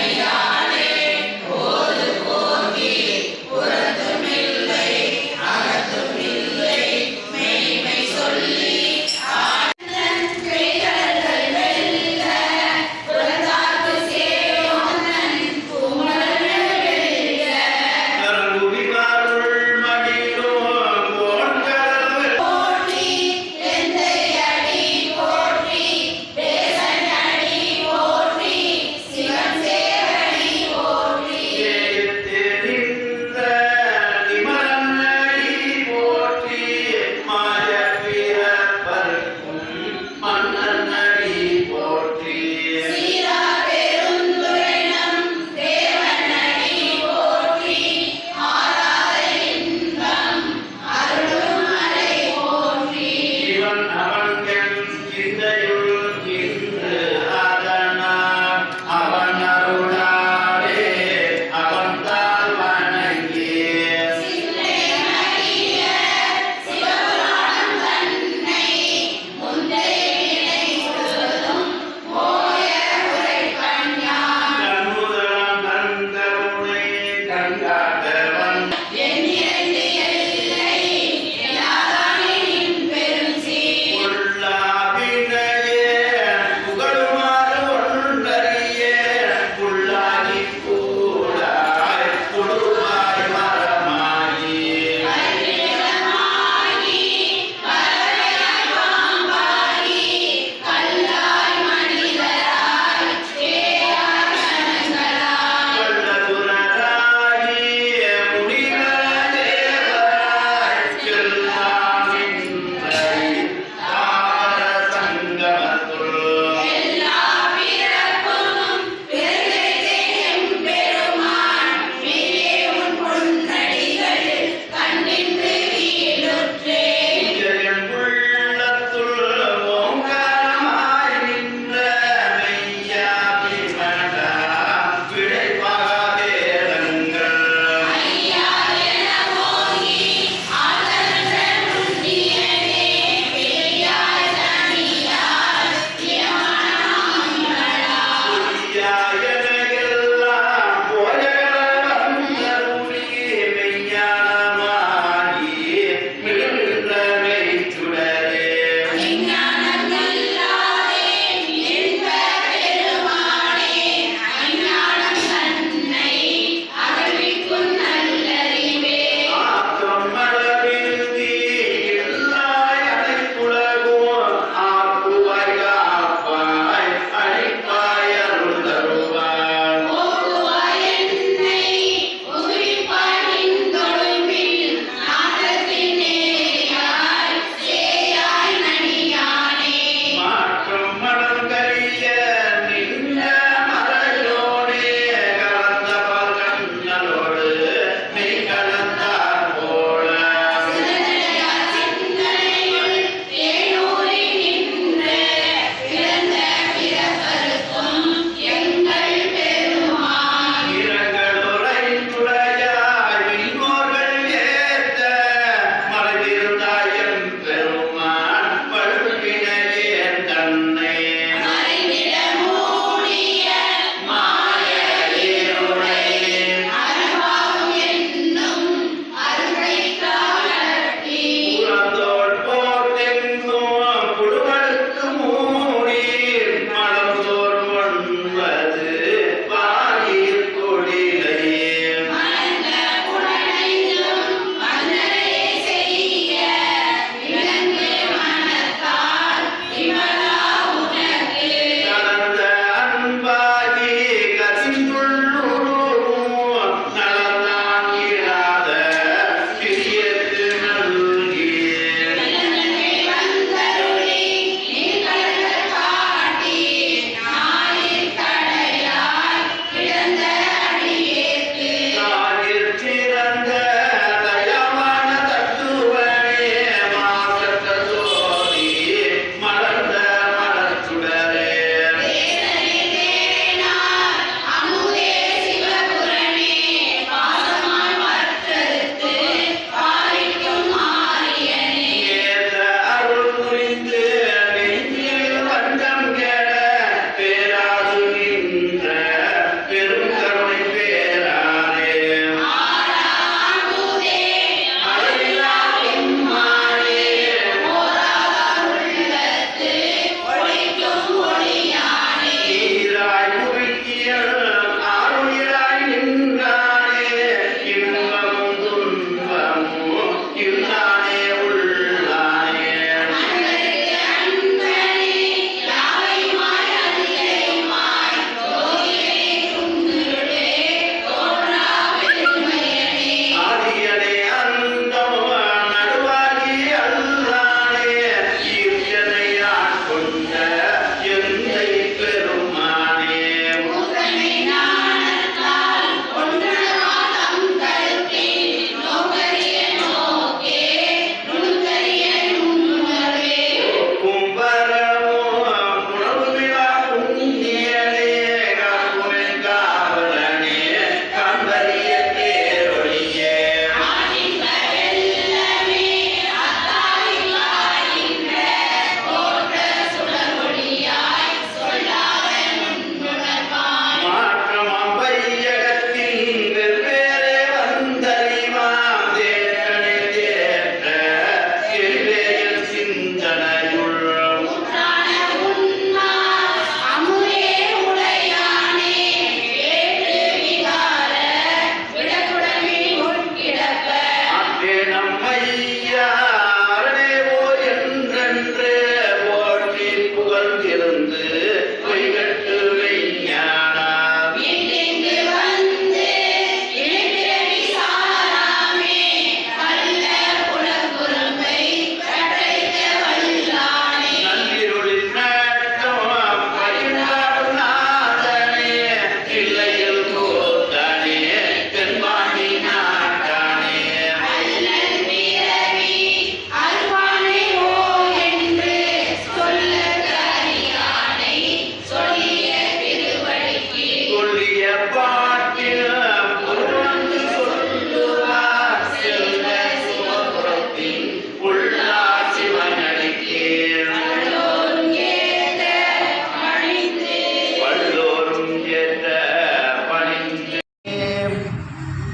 Yeah.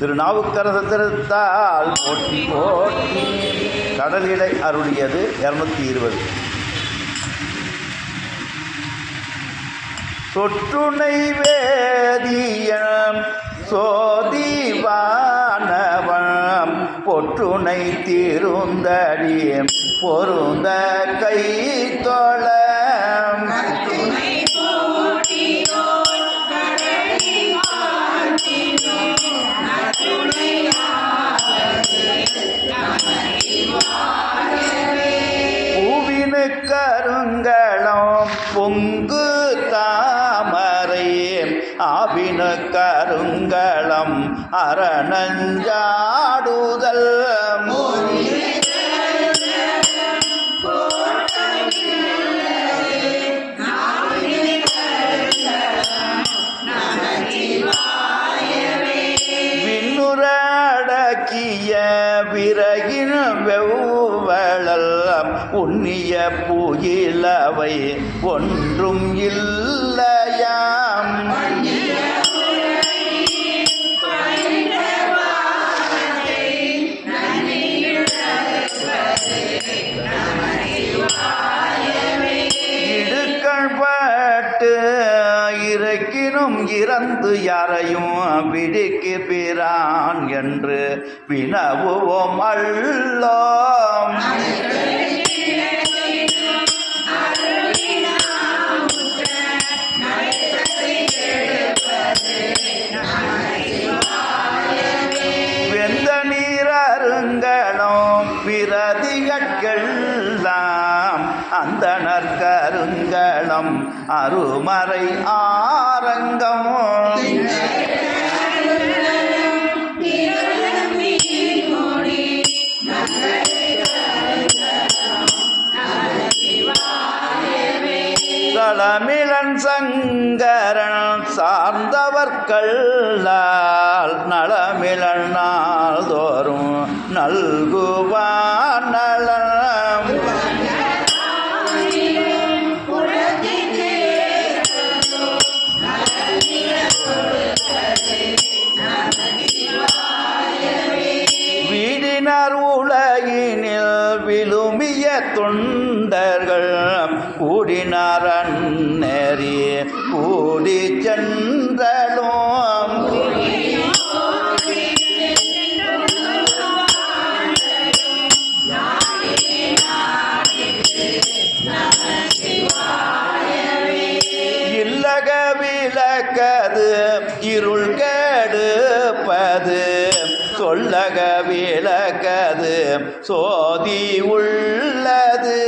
Thirunavukkarasa திருத்தால் போட்டி போட்டி. கடலிடை அருளியது இரநூத்தி இருபது. சொற்றுணை வேதியம் சோதிவானவம். பொற்றுணை திருந்தடியம் பொருந்த கை தொழ ஆவினு கருங்களம் அரணஞ்சாடுதல். விண்ணுரடக்கிய விறகின் வெவ்வளல் உண்ணிய புயிலவை ஒன்றும் இல்லையாம். இறக்கினும் யாரையும் பிடிக்கு பிறான் என்று வினவுவோம் அல்லோம். நற்கருங்கலம் அருமறை ஆரங்கம். களமிழன் சங்கரன் சார்ந்தவர்கல்லால் நலமிழன் நாள்தோறும் நல்குவான் நலன். கூடி சென்றலும் இல்லக விளக்கது இருள் கெடுப்பது. சொல்லக விளக்கது சோதி உள்ளது.